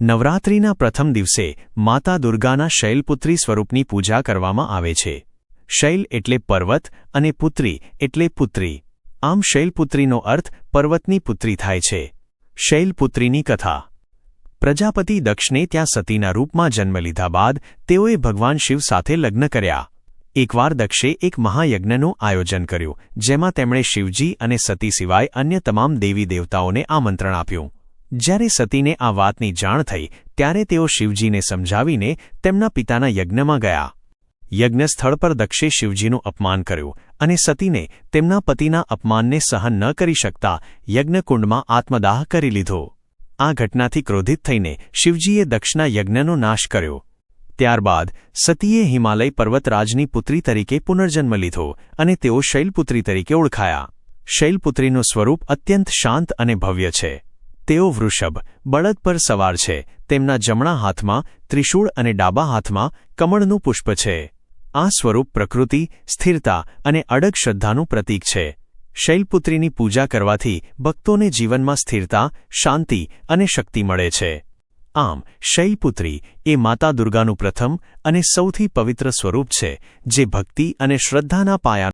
નવરાત્રિના પ્રથમ દિવસે માતા દુર્ગાના શૈલપુત્રી સ્વરૂપની પૂજા કરવામાં આવે છે. શૈલ એટલે પર્વત અને પુત્રી એટલે પુત્રી. આમ શૈલપુત્રીનો અર્થ પર્વતની પુત્રી થાય છે. શૈલપુત્રીની કથા. પ્રજાપતિ દક્ષને ત્યાં સતીના રૂપમાં જન્મ લીધા બાદ તેઓએ ભગવાન શિવ સાથે લગ્ન કર્યા. એકવાર દક્ષે એક મહાયજ્ઞનું આયોજન કર્યું, જેમાં તેમણે શિવજી અને સતી સિવાય અન્ય તમામ દેવી દેવતાઓને આમંત્રણ આપ્યું. જ્યારે સતીને આ વાતની જાણ થઈ, ત્યારે તેઓ શિવજીને સમજાવીને તેમના પિતાના યજ્ઞમાં ગયા. યજ્ઞસ્થળ પર દક્ષે શિવજીનું અપમાન કર્યું અને સતીને તેમના પતિના અપમાનને સહન ન કરી શકતા યજ્ઞકુંડમાં આત્મદાહ કરી લીધો. આ ઘટનાથી ક્રોધિત થઈને શિવજીએ દક્ષના યજ્ઞનો નાશ કર્યો. ત્યારબાદ સતીએ હિમાલય પર્વતરાજની પુત્રી તરીકે પુનર્જન્મ લીધો અને તેઓ શૈલપુત્રી તરીકે ઓળખાયા. શૈલપુત્રીનું સ્વરૂપ અત્યંત શાંત અને ભવ્ય છે. તેઓ વૃષભ, બળદ પર સવાર છે. તેમના જમણા હાથમાં ત્રિશૂળ અને ડાબા હાથમાં કમળનું પુષ્પ છે. આ સ્વરૂપ પ્રકૃતિ, સ્થિરતા અને અડગ શ્રદ્ધાનું પ્રતીક છે. શૈલપુત્રીની પૂજા કરવાથી ભક્તોને જીવનમાં સ્થિરતા, શાંતિ અને શક્તિ મળે છે. આમ, શૈલપુત્રી એ માતા દુર્ગાનું પ્રથમ અને સૌથી પવિત્ર સ્વરૂપ છે, જે ભક્તિ અને શ્રદ્ધાના પાયા